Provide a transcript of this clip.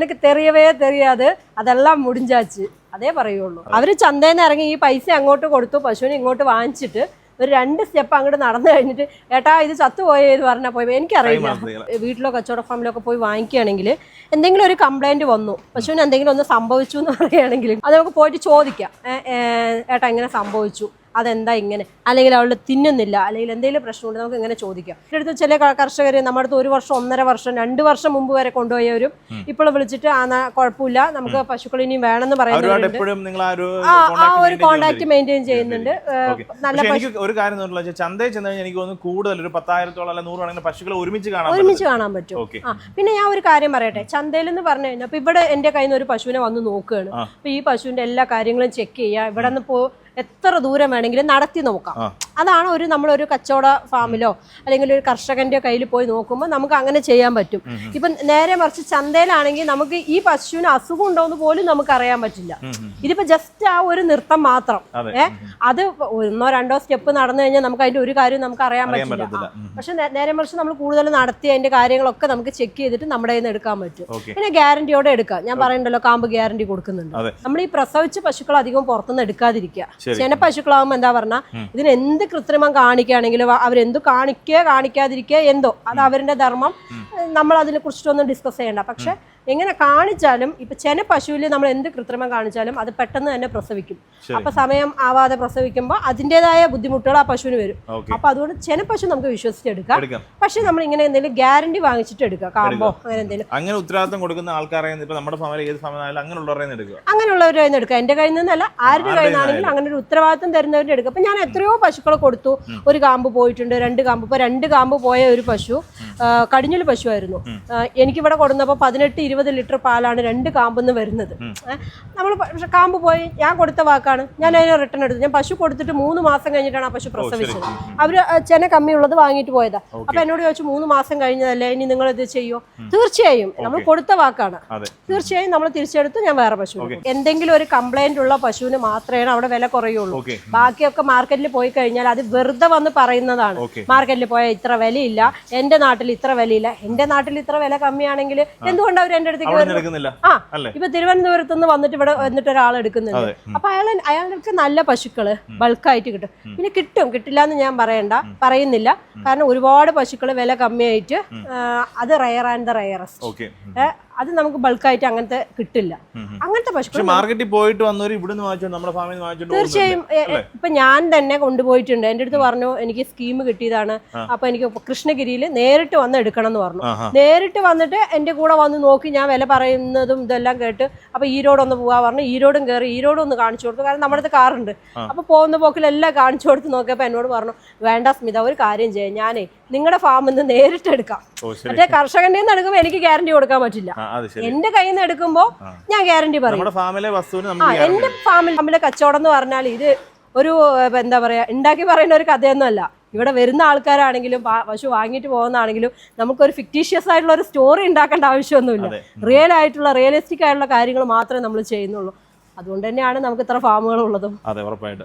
എനിക്ക് തെറിയവേ തെറിയാതെ അതെല്ലാം മുടിഞ്ചാച്ച്. അതേ പറയുള്ളൂ. അവർ ചന്തയിൽ നിന്ന് ഇറങ്ങി ഈ പൈസ അങ്ങോട്ട് കൊടുത്തു പശുവിനെ ഇങ്ങോട്ട് വാങ്ങിച്ചിട്ട് ഒരു രണ്ട് സ്റ്റെപ്പ് അങ്ങോട്ട് നടന്നു കഴിഞ്ഞിട്ട് ഏട്ടാ ഇത് ചത്തുപോയേ എന്ന് പറഞ്ഞാൽ പോയി. എനിക്കറിയില്ല. വീട്ടിലോ കച്ചവട ഫാമിലൊക്കെ പോയി വാങ്ങിക്കുകയാണെങ്കിൽ എന്തെങ്കിലും ഒരു കംപ്ലൈന്റ് വന്നു. പശുവിന് എന്തെങ്കിലും ഒന്ന് സംഭവിച്ചു എന്ന് പറയുകയാണെങ്കിൽ അത് നമുക്ക് പോയിട്ട് ചോദിക്കാം. ഏട്ടാ ഇങ്ങനെ സംഭവിച്ചു. അതെന്താ ഇങ്ങനെ? അല്ലെങ്കിൽ അവൾ തിന്നുന്നില്ല. അല്ലെങ്കിൽ എന്തെങ്കിലും പ്രശ്നമുണ്ട് നമുക്ക് ഇങ്ങനെ ചോദിക്കാം. എന്റെ അടുത്ത് ചില കർഷകർ നമ്മുടെ അടുത്ത് ഒരു വർഷം ഒന്നര വർഷം രണ്ട് വർഷം മുമ്പ് വരെ കൊണ്ടുപോയവരും ഇപ്പോൾ വിളിച്ചിട്ട് ആ കുഴപ്പമില്ല. നമുക്ക് പശുക്കൾ ഇനിയും വേണമെന്ന് നിങ്ങൾ ആ ഒരു കോണ്ടാക്ട് മെയിന്റെയിൻ ചെയ്യുന്നുണ്ട്. നല്ല ഒരു കാര്യം ചന്തയിൽ ചെന്ന് കഴിഞ്ഞാൽ എനിക്ക് തോന്നുന്നു കൂടുതൽ ഒരു പത്തായിരത്തോളം അല്ല നൂറാണെങ്കിൽ പശുക്കളെ ഒരുമിച്ച് കാണാൻ ഒരുമിച്ച് കാണാൻ പറ്റും. ആ പിന്നെ ഞാൻ ഒരു കാര്യം പറയട്ടെ. ചന്തയിൽ എന്ന് പറഞ്ഞു കഴിഞ്ഞാൽ ഇപ്പൊ ഇവിടെ എന്റെ കയ്യിൽ നിന്ന് ഒരു പശുവിനെ വന്ന് നോക്കുകയാണ്. അപ്പൊ ഈ പശുവിന്റെ എല്ലാ കാര്യങ്ങളും ചെക്ക് ചെയ്യുക. ഇവിടെ നിന്ന് പോ എത്ര ദൂരം വേണമെങ്കിലും നടത്തി നോക്കാം. അതാണ് ഒരു നമ്മളൊരു കച്ചവട ഫാമിലോ അല്ലെങ്കിൽ ഒരു കർഷകന്റെ കയ്യിൽ പോയി നോക്കുമ്പോൾ നമുക്ക് അങ്ങനെ ചെയ്യാൻ പറ്റും. ഇപ്പൊ നേരെ മറിച്ച് ചന്തയിലാണെങ്കിൽ നമുക്ക് ഈ പശുവിന് അസുഖം ഉണ്ടോ എന്ന് പോലും നമുക്ക് അറിയാൻ പറ്റില്ല. ഇതിപ്പോ ജസ്റ്റ് ആ ഒരു നൃത്തം മാത്രം. അതെ. ഏ? അത് ഒന്നോ രണ്ടോ സ്റ്റെപ്പ് നടന്നു കഴിഞ്ഞാൽ നമുക്ക് അതിന്റെ ഒരു കാര്യം നമുക്ക് അറിയാൻ പറ്റില്ല. പക്ഷെ നേരെ മറിച്ച് നമ്മൾ കൂടുതൽ നടത്തി അതിന്റെ കാര്യങ്ങളൊക്കെ നമുക്ക് ചെക്ക് ചെയ്തിട്ട് നമ്മുടെ കയ്യിൽ നിന്ന് എടുക്കാൻ പറ്റും. പിന്നെ ഗ്യാരണ്ടിയോടെ എടുക്കാം. ഞാൻ പറയണ്ടല്ലോ കാമ്പ് ഗ്യാരണ്ടി കൊടുക്കുന്നുണ്ട്. നമ്മൾ ഈ പ്രസവിച്ച പശുക്കൾ അധികം പുറത്തുനിന്ന് എടുക്കാതിരിക്കുക. ചെന പശുക്കളാകുമ്പോൾ എന്താ പറഞ്ഞാൽ ഇതിന് എന്ത് കൃത്രിമം കാണിക്കുകയാണെങ്കിലും അവർ എന്ത് കാണിക്കുക കാണിക്കാതിരിക്കുക എന്തോ. അത് അവരുടെ ധർമ്മം. നമ്മൾ അതിനെ കുറിച്ചിട്ടൊന്നും ഡിസ്കസ് ചെയ്യണ്ട. പക്ഷെ എങ്ങനെ കാണിച്ചാലും ഇപ്പൊ ചെന പശുവിൽ നമ്മൾ എന്ത് കൃത്രിമം കാണിച്ചാലും അത് പെട്ടെന്ന് തന്നെ പ്രസവിക്കും. അപ്പൊ സമയം ആവാതെ പ്രസവിക്കുമ്പോൾ അതിന്റെതായ ബുദ്ധിമുട്ടുകൾ ആ പശുവിന് വരും. അപ്പൊ അതുകൊണ്ട് ചെന പശു നമുക്ക് വിശ്വസിച്ചെടുക്കാം. പക്ഷെ നമ്മൾ ഇങ്ങനെ എന്തെങ്കിലും ഗ്യാരണ്ടി വാങ്ങിച്ചിട്ട് എടുക്കുക കാമ്പോ അങ്ങനെ എന്തെങ്കിലും. അങ്ങനെ ഉത്തരവാദിത്തം കൊടുക്കുന്ന ആൾക്കാരെ നമ്മുടെ ഏത് അങ്ങനെയുള്ളവരെ എടുക്കുക. എന്റെ കയ്യിൽ എടുക്കുക എന്റെ കയ്യിൽ നിന്നല്ല ആരുടെ കയ്യിൽ നിന്നാണെങ്കിലും അങ്ങനെ ഒരു ഉത്തരവാദിത്തം തരുന്നവരുടെ എടുക്കുക അപ്പൊ ഞാൻ എത്രയോ പശുക്കളെ കൊടുത്തു. ഒരു കാമ്പ് പോയിട്ടുണ്ട് രണ്ട് കാമ്പ്. ഇപ്പൊ രണ്ട് കാമ്പ് പോയ ഒരു പശു ആ, കടിഞ്ഞൊരു പശുവായിരുന്നു. ആയിരുന്നു എനിക്കിവിടെ കൊടുന്നപ്പോൾ പതിനെട്ട് ഇരുപത് ലിറ്റർ പാലാണ് രണ്ട് കാമ്പെന്ന് വരുന്നത്. നമ്മൾ പക്ഷെ കാമ്പ് പോയി ഞാൻ കൊടുത്ത വാക്കാണ്. ഞാൻ അതിനെ റിട്ടേൺ എടുത്തു. ഞാൻ പശു കൊടുത്തിട്ട് മൂന്ന് മാസം കഴിഞ്ഞിട്ടാണ് ആ പശു പ്രസവിച്ചത്. അവർ ആ, ചെന കമ്മിയുള്ളത് വാങ്ങിയിട്ട് പോയതാ. അപ്പൊ എന്നോട് ചോദിച്ചു മൂന്ന് മാസം കഴിഞ്ഞതല്ലേ? ഇനി നിങ്ങൾ ഇത് ചെയ്യോ തീർച്ചയായും. നമ്മൾ കൊടുത്ത വാക്കാണ്. തീർച്ചയായും നമ്മൾ തിരിച്ചെടുത്ത് ഞാൻ വേറെ പശു. എന്തെങ്കിലും ഒരു കംപ്ലൈന്റ് ഉള്ള പശുവിന് മാത്രമേ അവിടെ വില കുറയുള്ളൂ. ബാക്കിയൊക്കെ മാർക്കറ്റിൽ പോയി കഴിഞ്ഞാൽ അത് വെറുതെ വന്ന് പറയുന്നതാണ്. മാർക്കറ്റിൽ പോയാൽ ഇത്ര വിലയില്ല. എന്റെ നാട്ടിൽ ഇത്ര വിലയില്ല. എന്റെ നാട്ടിൽ ഇത്ര വില കമ്മിയാണെങ്കിൽ എന്തുകൊണ്ട് അവർ എന്റെ അടുത്തേക്ക് വരുന്നത് എടുക്കുന്നില്ല. ആ അല്ലേ? ഇപ്പൊ തിരുവനന്തപുരത്ത് നിന്ന് വന്നിട്ട് ഇവിടെ വന്നിട്ട് ഒരാൾ എടുക്കുന്നുണ്ട്. അപ്പൊ അയാൾ അയാൾക്ക് നല്ല പശുക്കൾ ബൾക്കായിട്ട് കിട്ടും. പിന്നെ കിട്ടും കിട്ടില്ല എന്ന് ഞാൻ പറയണ്ട പറയുന്നില്ല. കാരണം ഒരുപാട് പശുക്കൾ വില കമ്മിയായിട്ട് അത് റയർ ആൻഡ് ദ റയറസ്റ്റ് അത് നമുക്ക് ബൾക്കായിട്ട് അങ്ങനത്തെ കിട്ടില്ല. അങ്ങനത്തെ പശുക്കൾ മാർക്കറ്റിൽ പോയിട്ട് വന്നവർ ഇവിടുന്ന് വാങ്ങിച്ചോണ്ട് നമ്മുടെ ഫാമിൽ നിന്ന് വാങ്ങിച്ചോണ്ട് തീർച്ചയായും. ഇപ്പൊ ഞാൻ തന്നെ കൊണ്ടുപോയിട്ടുണ്ട്. എന്റെ അടുത്ത് പറഞ്ഞു എനിക്ക് സ്കീം കിട്ടിയതാണ്. അപ്പൊ എനിക്ക് കൃഷ്ണഗിരിയിൽ നേരിട്ട് വന്ന് എടുക്കണം എന്ന് പറഞ്ഞു. നേരിട്ട് വന്നിട്ട് എന്റെ കൂടെ വന്ന് നോക്കി ഞാൻ വില പറയുന്നതും ഇതെല്ലാം കേട്ട് അപ്പൊ ഈരോട് ഒന്ന് പോവാ പറഞ്ഞു. ഈരോടും കയറി ഈരോടും ഒന്ന് കാണിച്ചു കൊടുത്തു. കാരണം നമ്മുടെ അടുത്ത് കാറുണ്ട്. അപ്പൊ പോകുന്ന പോക്കിലെല്ലാം കാണിച്ചു കൊടുത്ത് നോക്കിയപ്പോ എന്നോട് പറഞ്ഞു വേണ്ട സ്മിത ഒരു കാര്യം ചെയ്യാം. ഞാനേ നിങ്ങളുടെ ഫാമിൽ നിന്ന് നേരിട്ട് എടുക്കാം. മറ്റേ കർഷകന്റെ നിന്ന് എടുക്കുമ്പോൾ എനിക്ക് ഗ്യാരണ്ടി കൊടുക്കാൻ പറ്റില്ല. എന്റെ കയ്യിൽ നിന്ന് എടുക്കുമ്പോൾ ഞാൻ ഗ്യാരണ്ടി പറയും. ഫാമിലെ വസ്തുവിന് ആ എന്റെ ഫാമിൽ ഫാമിലെ കച്ചവടം എന്ന് പറഞ്ഞാൽ ഇത് ഒരു എന്താ പറയാ ഉണ്ടാക്കി പറയുന്ന ഒരു കഥയൊന്നുമല്ല ഇവിടെ വരുന്ന ആൾക്കാരാണെങ്കിലും പശു വാങ്ങിയിട്ട് പോകുന്നതാണെങ്കിലും നമുക്കൊരു ഫിക്റ്റീഷ്യസ് ആയിട്ടുള്ള ഒരു സ്റ്റോറി ഉണ്ടാക്കേണ്ട ആവശ്യമൊന്നുമില്ല. റിയൽ ആയിട്ടുള്ള റിയലിസ്റ്റിക് ആയിട്ടുള്ള കാര്യങ്ങൾ മാത്രമേ നമ്മൾ ചെയ്യുന്നുള്ളൂ. അതുകൊണ്ട് തന്നെയാണ് നമുക്ക് ഇത്ര ഫാമുകൾ ഉള്ളതും. അതെ ഉറപ്പായിട്ട്.